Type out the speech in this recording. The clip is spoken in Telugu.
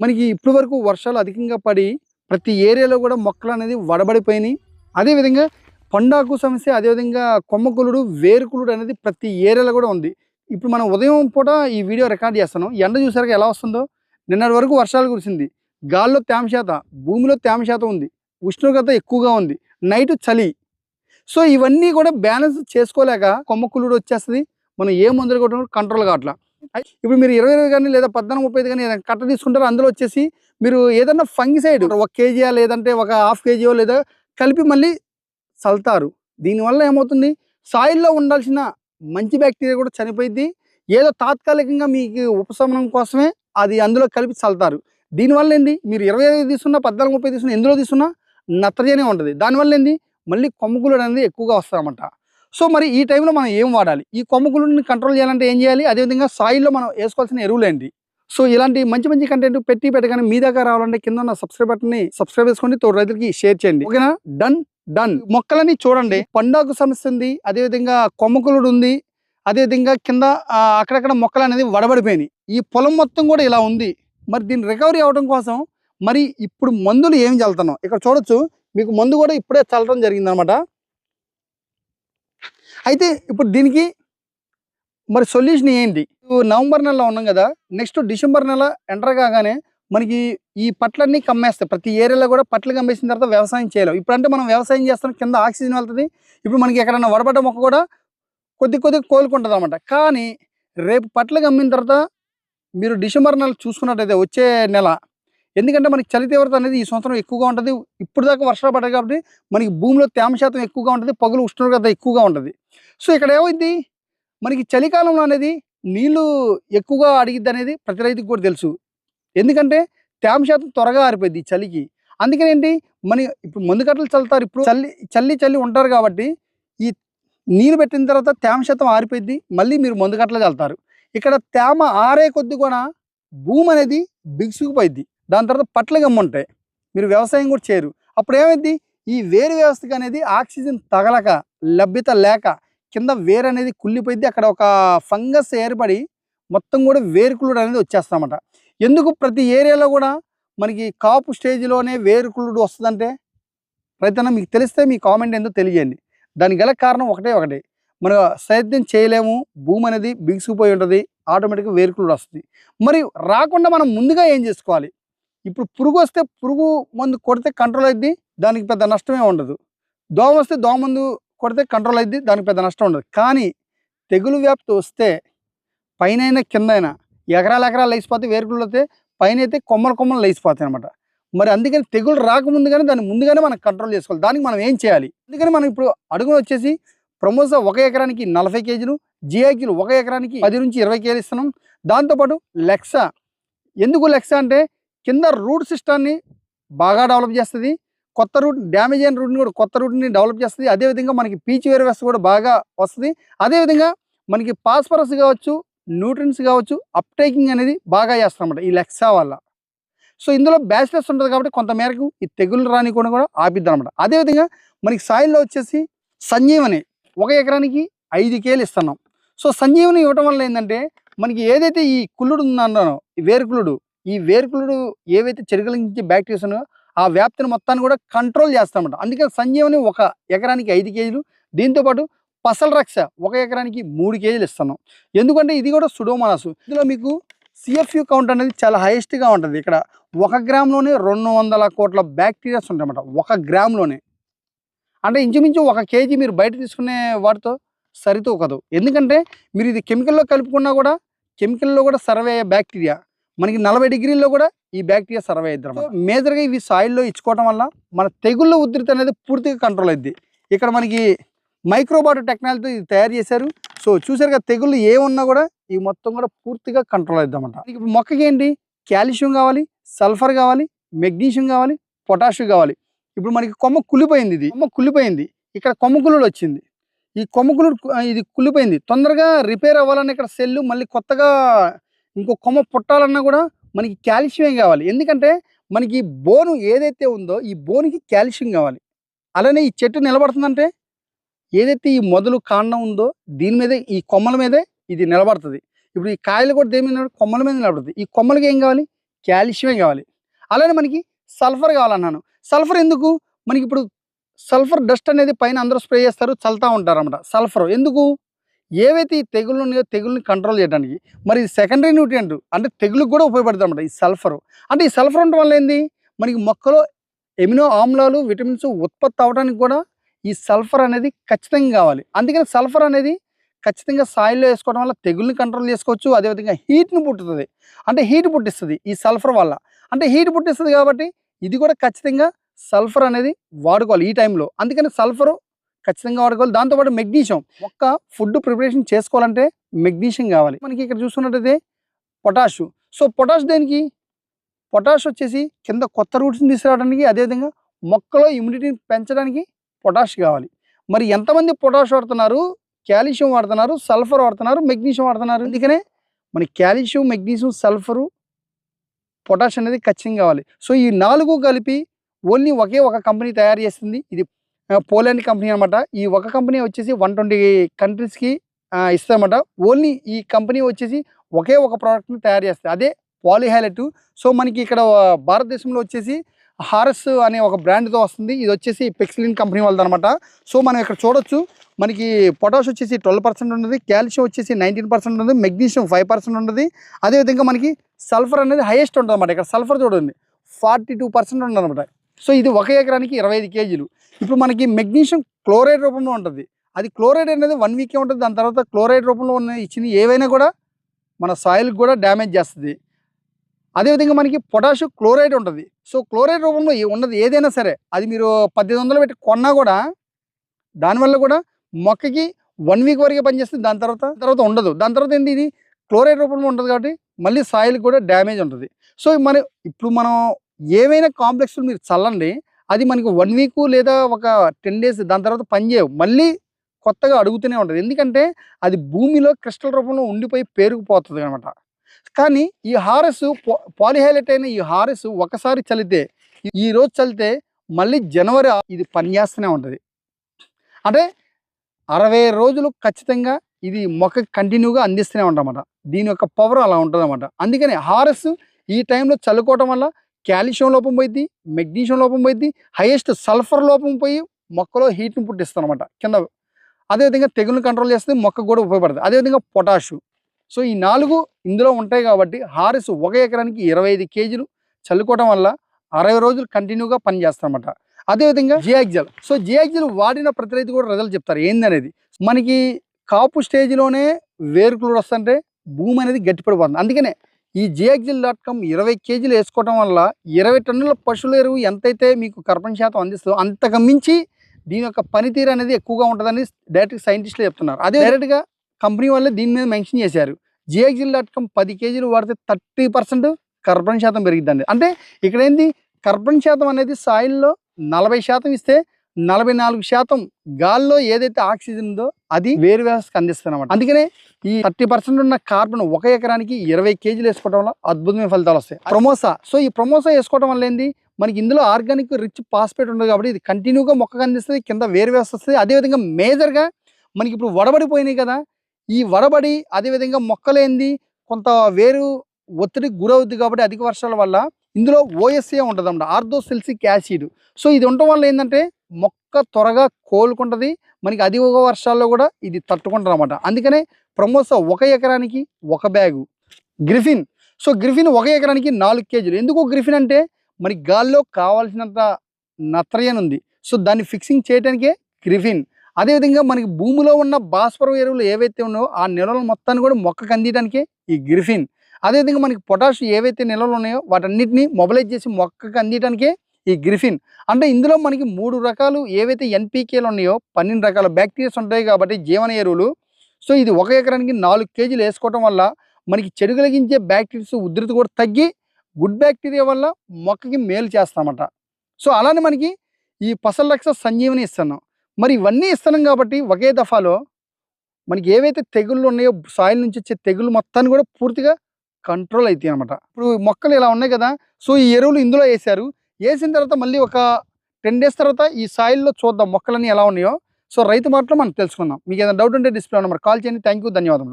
మనకి ఇప్పటి వరకు వర్షాలు అధికంగా పడి ప్రతి ఏరియాలో కూడా మొక్కలు అనేది వడబడిపోయినాయి. అదేవిధంగా పండాకు సమస్య అదేవిధంగా కొమ్మకులుడు వేరుకులుడు అనేది ప్రతి ఏరియాలో కూడా ఉంది. ఇప్పుడు మనం ఉదయం పూట ఈ వీడియో రికార్డ్ చేస్తాను ఎండ చూసారుగా ఎలా వస్తుందో? నిన్నటి వరకు వర్షాలు కురిసింది. గాల్లో తేమ శాతం భూమిలో తేమ శాతం ఉంది. ఉష్ణోగ్రత ఎక్కువగా ఉంది. నైట్ చలి. సో ఇవన్నీ కూడా బ్యాలెన్స్ చేసుకోలేక కొమ్మకులుడు వచ్చేస్తుంది. మనం ఏ మందులు కొట్టడం కంట్రోల్ కావట్లా. ఇప్పుడు మీరు ఇరవై ఇరవై కానీ లేదా పద్నాలుగు ముప్పై కానీ ఏదైనా కట్ట తీసుకుంటారో అందులో వచ్చేసి మీరు ఏదన్నా ఫంగిసైడ్ ఒక కేజీయా లేదంటే ఒక హాఫ్ కేజీయో లేదా కలిపి మళ్ళీ చల్తారు దీనివల్ల ఏమవుతుంది? సాయిల్లో ఉండాల్సిన మంచి బ్యాక్టీరియా కూడా చనిపోయింది ఏదో తాత్కాలికంగా మీకు ఉపశమనం కోసమే అది అందులో కలిపి చల్తారు దీనివల్ల ఏంది? మీరు ఇరవై ఐదు తీసుకున్నా పద్నాలుగు ముప్పై తీసుకున్నా ఎందులో తీసుకున్నా నత్రజనే ఉంటుంది. దానివల్ల ఏంది? మళ్ళీ కొమ్ముకులు అనేది ఎక్కువగా వస్తాయన్నమాట. సో మరి ఈ టైంలో మనం ఏం వాడాలి? ఈ కొమ్ముకులుని కంట్రోల్ చేయాలంటే ఏం చేయాలి? అదేవిధంగా సాయిల్లో మనం వేసుకోవాల్సిన ఎరువులు ఏంటి? సో ఇలాంటి మంచి మంచి కంటెంట్ పెట్టి పెట్టగానే మీ దగ్గర రావాలంటే కింద ఉన్న సబ్స్క్రైబ్ బటన్ని సబ్స్క్రైబ్ చేసుకోండి తోడు రైతులకి షేర్ చేయండి. ఓకేనా? డన్ డన్ మొక్కలని చూడండి. పండాకు సమస్య ఉంది అదేవిధంగా కొమ్మకులుడు ఉంది అదేవిధంగా కింద అక్కడక్కడ మొక్కలు అనేది వడబడిపోయినాయి. ఈ పొలం మొత్తం కూడా ఇలా ఉంది. మరి దీన్ని రికవరీ అవడం కోసం మరి ఇప్పుడు మందులు ఏం చల్లుతున్నాం? ఇక్కడ చూడొచ్చు మీకు మందు కూడా ఇప్పుడే చల్లడం జరిగిందనమాట. అయితే ఇప్పుడు దీనికి మరి సొల్యూషన్ ఏంటి? నవంబర్ నెలలో ఉన్నాం కదా నెక్స్ట్ డిసెంబర్ నెల ఎంటర్ కాగానే మనకి ఈ పట్లన్నీ కమ్మేస్తాయి. ప్రతి ఏరియాలో కూడా పట్లు కమ్మేసిన తర్వాత వ్యవసాయం చేయలేం. ఇప్పుడంటే మనం వ్యవసాయం చేస్తాం కింద ఆక్సిజన్ వెళ్తుంది. ఇప్పుడు మనకి ఎక్కడన్నా వడబడ్డ మొక్క కూడా కొద్ది కొద్దిగా కోలుకుంటుంది అనమాట కానీ రేపు పట్లు కమ్మిన తర్వాత మీరు డిసెంబర్ నెల చూసుకున్నట్టయితే వచ్చే నెల ఎందుకంటే మనకి చలి తీవ్రత అనేది ఈ సంవత్సరం ఎక్కువగా ఉంటుంది. ఇప్పుడు దాకా వర్షాలు పడ్డాయి కాబట్టి మనకి భూమిలో తేమ శాతం ఎక్కువగా ఉంటుంది. పగులు ఉష్ణోగ్రత ఎక్కువగా ఉంటుంది. సో ఇక్కడ ఏమైంది? మనకి చలికాలంలో అనేది నీళ్ళు ఎక్కువగా అడిగిద్ది అనేది ప్రతి రైతుకి కూడా తెలుసు. ఎందుకంటే తేమ శాతం త్వరగా ఆరిపోయింది చలికి. అందుకని ఏంటి? మన ఇప్పుడు మందు కట్టలు చల్లుతారు. ఇప్పుడు చల్లి చల్లి చల్లి ఉంటారు కాబట్టి ఈ నీళ్ళు పెట్టిన తర్వాత తేమ శాతం ఆరిపోయింది మళ్ళీ మీరు మందు కట్టలు చల్లుతారు. ఇక్కడ తేమ ఆరే కొద్ది కూడా భూమి అనేది బిగుసుకుపోయింది దాని తర్వాత పట్ల గమ్ముంటాయి మీరు వ్యవసాయం కూడా చేయరు. అప్పుడు ఏమైంది? ఈ వేరు వ్యవస్థకు అనేది ఆక్సిజన్ తగలక లభ్యత లేక కింద వేరు అనేది కుళ్ళిపోయింది అక్కడ ఒక ఫంగస్ ఏర్పడి మొత్తం కూడా వేరుకులుడు అనేది వచ్చేస్తామట ఎందుకు? ప్రతి ఏరియాలో కూడా మనకి కాపు స్టేజ్లోనే వేరుకులుడు వస్తుందంటే రైతన్న మీకు తెలిస్తే మీ కామెంట్ ఏందో తెలియజేయండి. దానికి గల కారణం ఒకటే ఒకటే. మనం సేద్యం చేయలేము. భూమి అనేది బిగుసుకుపోయి ఉంటుంది. ఆటోమేటిక్గా వేరుకులుడు వస్తుంది. మరి రాకుండా మనం ముందుగా ఏం చేసుకోవాలి? ఇప్పుడు పురుగు వస్తే పురుగు మందు కొడితే కంట్రోల్ అయింది దానికి పెద్ద నష్టమే ఉండదు. దోమ వస్తే దోమ మందు కొడితే కంట్రోల్ అయింది దానికి పెద్ద నష్టం ఉండదు. కానీ తెగులు వ్యాప్తి వస్తే పైన కిందైనా ఎకరాలు ఎకరాలు లేచిపోతే వేరుకులు అయితే పైన అయితే కొమ్మలు కొమ్మలు లేచిపోతాయి అనమాట మరి అందుకని తెగులు రాకముందుగానే దాన్ని ముందుగానే మనం కంట్రోల్ చేసుకోవాలి. దానికి మనం ఏం చేయాలి? అందుకని మనం ఇప్పుడు అడుగులు వచ్చేసి ప్రమోసా ఒక ఎకరానికి నలభై కేజీలు జిఐకిలు ఒక ఎకరానికి పది నుంచి ఇరవై కేజీలు ఇస్తున్నాం. దాంతోపాటు లెక్సా. ఎందుకు లెక్సా అంటే కింద రూట్ సిస్టాన్ని బాగా డెవలప్ చేస్తుంది. కొత్త రూట్ డ్యామేజ్ అయిన రూట్ని కూడా కొత్త రూట్ని డెవలప్ చేస్తుంది. అదేవిధంగా మనకి పీచ్ వేరు కూడా బాగా వస్తుంది. అదేవిధంగా మనకి పాస్పరస్ కావచ్చు న్యూట్రిన్స్ కావచ్చు అప్టేకింగ్ అనేది బాగా చేస్తారన్నమాట ఈ లెక్సా వల్ల. సో ఇందులో బ్యాచిలర్స్ ఉంటుంది కాబట్టి కొంత మేరకు ఈ తెగులు రాని కూడా కూడా ఆపిద్దాం అనమాట అదేవిధంగా మనకి సాయిల్లో వచ్చేసి సంజీవని ఒక ఎకరానికి ఐదు కేలు ఇస్తున్నాం. సో సంజీవని ఇవ్వటం వల్ల ఏంటంటే మనకి ఏదైతే ఈ కుళ్ళుడు ఉందన్నానో వేరుకులుడు ఈ వేర్కులుడు ఏవైతే చెరుకలించే బ్యాక్టీరియాస్ ఉన్నాయో ఆ వ్యాప్తిని మొత్తాన్ని కూడా కంట్రోల్ చేస్తామంట అందుకే సంజీవని ఒక ఎకరానికి ఐదు కేజీలు దీంతోపాటు పసల రక్ష ఒక ఎకరానికి మూడు కేజీలు ఇస్తున్నాం. ఎందుకంటే ఇది కూడా సుడోమోనాస్. ఇందులో మీకు సిఎఫ్యూ కౌంట్ అనేది చాలా హైయెస్ట్గా ఉంటుంది. ఇక్కడ ఒక గ్రామ్లోనే రెండు వందల కోట్ల బ్యాక్టీరియాస్ ఉంటాయన్నమాట. ఒక గ్రామ్లోనే. అంటే ఇంచుమించు ఒక కేజీ మీరు బయట తీసుకునే వాటితో సరితూకదు. ఎందుకంటే మీరు ఇది కెమికల్లో కలుపుకున్నా కూడా కెమికల్లో కూడా సర్వే బ్యాక్టీరియా. మనకి నలభై డిగ్రీల్లో కూడా ఈ బ్యాక్టీరియా సర్వే అవుతుంది మేజర్గా ఇవి సాయిల్లో ఇచ్చుకోవడం వల్ల మన తెగుళ్ళ ఉధృతి అనేది పూర్తిగా కంట్రోల్ అయింది ఇక్కడ మనకి మైక్రోబాట్ టెక్నాలజీతో ఇది తయారు చేశారు. సో చూసారుగా తెగుళ్ళు ఏమున్నా కూడా ఈ మొత్తం కూడా పూర్తిగా కంట్రోల్ ఇప్పుడు మొక్కకి ఏంటి? కాల్షియం కావాలి సల్ఫర్ కావాలి మెగ్నీషియం కావాలి పొటాషియం కావాలి. ఇప్పుడు మనకి కొమ్మ కుళ్ళిపోయింది ఇది. కొమ్మ కుళ్ళిపోయింది. ఇక్కడ కొమ్మ కుళ్ళుడు వచ్చింది. ఈ కొమ్మ కుళ్ళుడు కు- ఇది కుళ్ళిపోయింది. తొందరగా రిపేర్ అవ్వాలన్న ఇక్కడ సెల్లు మళ్ళీ కొత్తగా ఇంకో కొమ్మ పుట్టాలన్నా కూడా మనకి కాల్షియం కావాలి. ఎందుకంటే మనకి బోను ఏదైతే ఉందో ఈ బోనుకి కాల్షియం కావాలి. అలానే ఈ చెట్టు నిలబడుతుందంటే ఏదైతే ఈ మొదలు కాండం ఉందో దీని మీదే ఈ కొమ్మల మీదే ఇది నిలబడుతుంది. ఇప్పుడు ఈ కాయలు కూడా దేని మీద కొమ్మల మీద నిలబడుతుంది. ఈ కొమ్మలకి ఏం కావాలి? కాల్షియమే కావాలి. అలానే మనకి సల్ఫర్ కావాలన్నాను. సల్ఫర్ ఎందుకు? మనకి ఇప్పుడు సల్ఫర్ డస్ట్ అనేది పైన అందరూ స్ప్రే చేస్తారు చల్తూ ఉంటారు అన్నమాట సల్ఫర్ ఎందుకు? ఏవైతే ఈ తెగుళ్ళు ఉన్నాయో తెగుల్ని కంట్రోల్ చేయడానికి మరి సెకండరీ న్యూట్రియంట్ అంటే తెగులకు కూడా ఉపయోగపడుతుంది అన్నమాట ఈ సల్ఫర్ అంటే ఈ సల్ఫర్ ఉండటం వల్ల ఏంది? మనకి మొక్కలో ఎమినో ఆమ్లాలు విటమిన్స్ ఉత్పత్తి అవడానికి కూడా ఈ సల్ఫర్ అనేది ఖచ్చితంగా కావాలి. అందుకని సల్ఫర్ అనేది ఖచ్చితంగా సాయిల్లో వేసుకోవడం వల్ల తెగుల్ని కంట్రోల్ చేసుకోవచ్చు అదేవిధంగా హీట్ని పుట్టుతుంది. అంటే హీట్ పుట్టిస్తుంది ఈ సల్ఫర్ వల్ల. అంటే హీట్ పుట్టిస్తుంది కాబట్టి ఇది కూడా ఖచ్చితంగా సల్ఫర్ అనేది వాడుకోవాలి ఈ టైంలో అందుకని సల్ఫర్ ఖచ్చితంగా వాడుకోవాలి. దాంతోపాటు మెగ్నీషియం. ఒక్క ఫుడ్ ప్రిపరేషన్ చేసుకోవాలంటే మెగ్నీషియం కావాలి. మనకి ఇక్కడ చూసుకున్నట్టయితే పొటాషు. సో పొటాష్ దేనికి? పొటాష్ వచ్చేసి కింద కొత్త రూట్స్ని తీసుకురావడానికి అదేవిధంగా మొక్కలో ఇమ్యూనిటీని పెంచడానికి పొటాష్ కావాలి. మరి ఎంతమంది పొటాష్ వాడుతున్నారు? కాల్షియం వాడుతున్నారు సల్ఫర్ వాడుతున్నారు మెగ్నీషియం వాడుతున్నారు. అందుకనే మన కాల్షియం మెగ్నీషియం సల్ఫరు పొటాష్ అనేది ఖచ్చితంగా కావాలి. సో ఈ నాలుగు కలిపి ఓన్లీ ఒకే ఒక కంపెనీ తయారు చేస్తుంది ఇది పోలాండ్ కంపెనీ అనమాట ఈ ఒక కంపెనీ వచ్చేసి వన్ ట్వంటీ కంట్రీస్కి ఇస్తామన్నమాట ఓన్లీ ఈ కంపెనీ వచ్చేసి ఒకే ఒక ప్రోడక్ట్ని తయారు చేస్తుంది. అదే పాలిహైలెట్. సో మనకి ఇక్కడ భారతదేశంలో వచ్చేసి హారస్ అనే ఒక బ్రాండ్తో వస్తుంది. ఇది వచ్చేసి పెక్సిలిన్ కంపెనీ వాళ్ళది అనమాట సో మనం ఇక్కడ చూడొచ్చు. మనకి పొటాష్ వచ్చేసి ట్వెల్వ్ పర్సెంట్ ఉంటుంది కాల్షియం వచ్చేసి నైన్టీన్ పర్సెంట్ ఉంటుంది మెగ్నీషియం ఫైవ్ పర్సెంట్ ఉంటుంది అదేవిధంగా మనకి సల్ఫర్ అనేది హైయెస్ట్ ఉంటుంది అనమాట ఇక్కడ సల్ఫర్ చూడండి ఫార్టీ టూ పర్సెంట్ ఉంటుంది అనమాట సో ఇది ఒక ఎకరానికి ఇరవై ఐదు కేజీలు. ఇప్పుడు మనకి మెగ్నీషియం క్లోరైడ్ రూపంలో ఉంటుంది. అది క్లోరైడ్ అనేది వన్ వీకే ఉంటుంది. దాని తర్వాత క్లోరైడ్ రూపంలో ఉన్న ఇచ్చిన ఏవైనా కూడా మన సాయిల్కి కూడా డ్యామేజ్ చేస్తుంది. అదేవిధంగా మనకి పొటాషు క్లోరైడ్ ఉంటుంది. సో క్లోరైడ్ రూపంలో ఉన్నది ఏదైనా సరే అది మీరు పద్దెనిమిది వందలు పెట్టి కొన్నా కూడా దానివల్ల కూడా మొక్కకి వన్ వీక్ వరకే పనిచేస్తుంది. దాని తర్వాత తర్వాత ఉండదు. దాని తర్వాత ఏంటి ఇది క్లోరైడ్ రూపంలో ఉంటుంది కాబట్టి మళ్ళీ సాయిల్ కూడా డ్యామేజ్ ఉంటుంది. సో మన ఇప్పుడు మనం ఏవైనా కాంప్లెక్స్ మీరు చల్లండి అది మనకి వన్ వీక్ లేదా ఒక టెన్ డేస్ దాని తర్వాత పనిచేయవు మళ్ళీ కొత్తగా అడుగుతూనే ఉంటుంది. ఎందుకంటే అది భూమిలో క్రిస్టల్ రూపంలో ఉండిపోయి పేరుకుపోతుంది అనమాట కానీ ఈ హారస్ పాలిహైలైట్ అయిన ఈ హారస్ ఒకసారి చల్లితే ఈ- రోజు చల్లితే మళ్ళీ జనవరి ఇది పనిచేస్తూనే ఉంటుంది. అంటే అరవై రోజులు ఖచ్చితంగా ఇది మొక్క కంటిన్యూగా అందిస్తూనే ఉంటామన్నమాట దీని యొక్క పవర్ అలా ఉంటుంది అనమాట అందుకని హారస్ ఈ టైంలో చల్లుకోవటం వల్ల కాల్షియం లోపం పోయిద్ది మెగ్నీషియం లోపం పోయిద్ది హైయెస్ట్ సల్ఫర్ లోపం పోయి మొక్కలో హీట్ని పుట్టిస్తుంది అనమాట కింద అదేవిధంగా తెగులను కంట్రోల్ చేస్తే మొక్కకు కూడా ఉపయోగపడుతుంది అదేవిధంగా పొటాషు సో ఈ నాలుగు ఇందులో ఉంటాయి కాబట్టి హారిస్ ఒక ఎకరానికి ఇరవై ఐదు కేజీలు చల్లుకోవడం వల్ల అరవై రోజులు కంటిన్యూగా పనిచేస్తారనమాట అదేవిధంగా జియాగ్జల్ సో జియాగ్జల్ వాడిన ప్రతి రైతు కూడా రిజల్ట్ చెప్తారు. ఏందనేది మనకి కాపు స్టేజ్లోనే వేరుకులు వస్తుంటే భూమి అనేది గట్టిపడిపోతుంది. అందుకనే ఈ జియాక్జిల్ డాట్ కామ్ ఇరవై కేజీలు వేసుకోవడం వల్ల ఇరవై టన్నుల పశువుల ఎరువు ఎంతైతే మీకు కర్బన శాతం అందిస్తుందో అంతకు మించి దీని యొక్క పనితీరు అనేది ఎక్కువగా ఉంటుందని డైరెక్ట్ సైంటిస్టులు చెప్తున్నారు. అదే డైరెక్ట్గా కంపెనీ వాళ్ళే దీని మీద మెన్షన్ చేశారు. జియాక్జిల్ డాట్ కామ్ పది కేజీలు వాడితే థర్టీ పర్సెంట్ కర్బన శాతం పెరిగిద్దండి. అంటే ఇక్కడ ఏంది? కర్బన శాతం అనేది సాయిల్లో నలభై శాతం ఇస్తే నలభై నాలుగు శాతం గాల్లో ఏదైతే ఆక్సిజన్ ఉందో అది వేరు వ్యవస్థకు అందిస్తుంది అనమాట అందుకనే ఈ థర్టీ పర్సెంట్ ఉన్న కార్బన్ ఒక ఎకరానికి ఇరవై కేజీలు వేసుకోవడం వల్ల అద్భుతమైన ఫలితాలు వస్తాయి. ప్రమోసా. సో ఈ ప్రమోసా వేసుకోవడం వల్ల ఏంది? మనకి ఇందులో ఆర్గానిక్ రిచ్ పాస్పేట్ ఉండదు కాబట్టి ఇది కంటిన్యూగా మొక్కకు అందిస్తుంది కింద వేరు వ్యవస్థ వస్తుంది. అదేవిధంగా మేజర్గా మనకి ఇప్పుడు వడబడిపోయినాయి కదా ఈ వడబడి అదేవిధంగా మొక్కలేంది కొంత వేరు ఒత్తిడికి గురవుద్ది కాబట్టి అధిక వర్షాల వల్ల ఇందులో ఓఎస్ఏ ఉంటుంది అన్నమాట ఆర్థోసెల్సిక్ యాసిడ్. సో ఇది ఉండటం వల్ల ఏంటంటే మొక్క త్వరగా కోలుకుంటుంది. మనకి అధిక వర్షాల్లో కూడా ఇది తట్టుకుంటుంది అనమాట అందుకనే ప్రమోస ఒక ఎకరానికి ఒక బ్యాగు. గ్రిఫిన్. సో గ్రిఫిన్ ఒక ఎకరానికి నాలుగు కేజీలు. ఎందుకు గ్రిఫిన్ అంటే మరి గాల్లో కావాల్సినంత నత్రయన్ ఉంది. సో దాన్ని ఫిక్సింగ్ చేయడానికే గ్రిఫిన్. అదేవిధంగా మనకి భూమిలో ఉన్న భాస్వరం ఎరువులు ఏవైతే ఉన్నాయో ఆ నిల్వలు మొత్తాన్ని కూడా మొక్కకు అందించడానికే ఈ గ్రిఫిన్. అదేవిధంగా మనకి పొటాష్ ఏవైతే నిల్వలు ఉన్నాయో వాటన్నిటిని మొబలైజ్ చేసి మొక్కకు అందించడానికే ఈ గ్రిఫిన్. అంటే ఇందులో మనకి మూడు రకాలు ఏవైతే ఎన్పీకేలు ఉన్నాయో పన్నెండు రకాల బ్యాక్టీరియాస్ ఉంటాయి కాబట్టి జీవన ఎరువులు. సో ఇది ఒక ఎకరానికి నాలుగు కేజీలు వేసుకోవటం వల్ల మనకి చెడు కలిగించే బ్యాక్టీరియాస్ ఉధృతి కూడా తగ్గి గుడ్ బ్యాక్టీరియా వల్ల మొక్కకి మేలు చేస్తామట సో అలానే మనకి ఈ పసలక్ష సంజీవని ఇస్తున్నాం మరి ఇవన్నీ ఇస్తున్నాం కాబట్టి ఒకే దఫాలో మనకి ఏవైతే తెగుళ్ళు ఉన్నాయో సాయిల్ నుంచి వచ్చే తెగుళ్ళు మొత్తాన్ని కూడా పూర్తిగా కంట్రోల్ అవుతాయి అనమాట ఇప్పుడు మొక్కలు ఇలా ఉన్నాయి కదా సో ఈ ఎరువులు ఇందులో వేశారు. వేసిన తర్వాత మళ్ళీ ఒక టెన్ డేస్ తర్వాత ఈ సాయిల్లో చూద్దాం మొక్కలన్నీ ఎలా ఉన్నాయో. సో రైతు మాటలో మనం తెలుసుకుందాం. మీకు ఏదైనా డౌట్ ఉంటే డిస్ప్లే నెంబర్ కాల్ చేయండి. థ్యాంక్ యూ ధన్యవాదములు.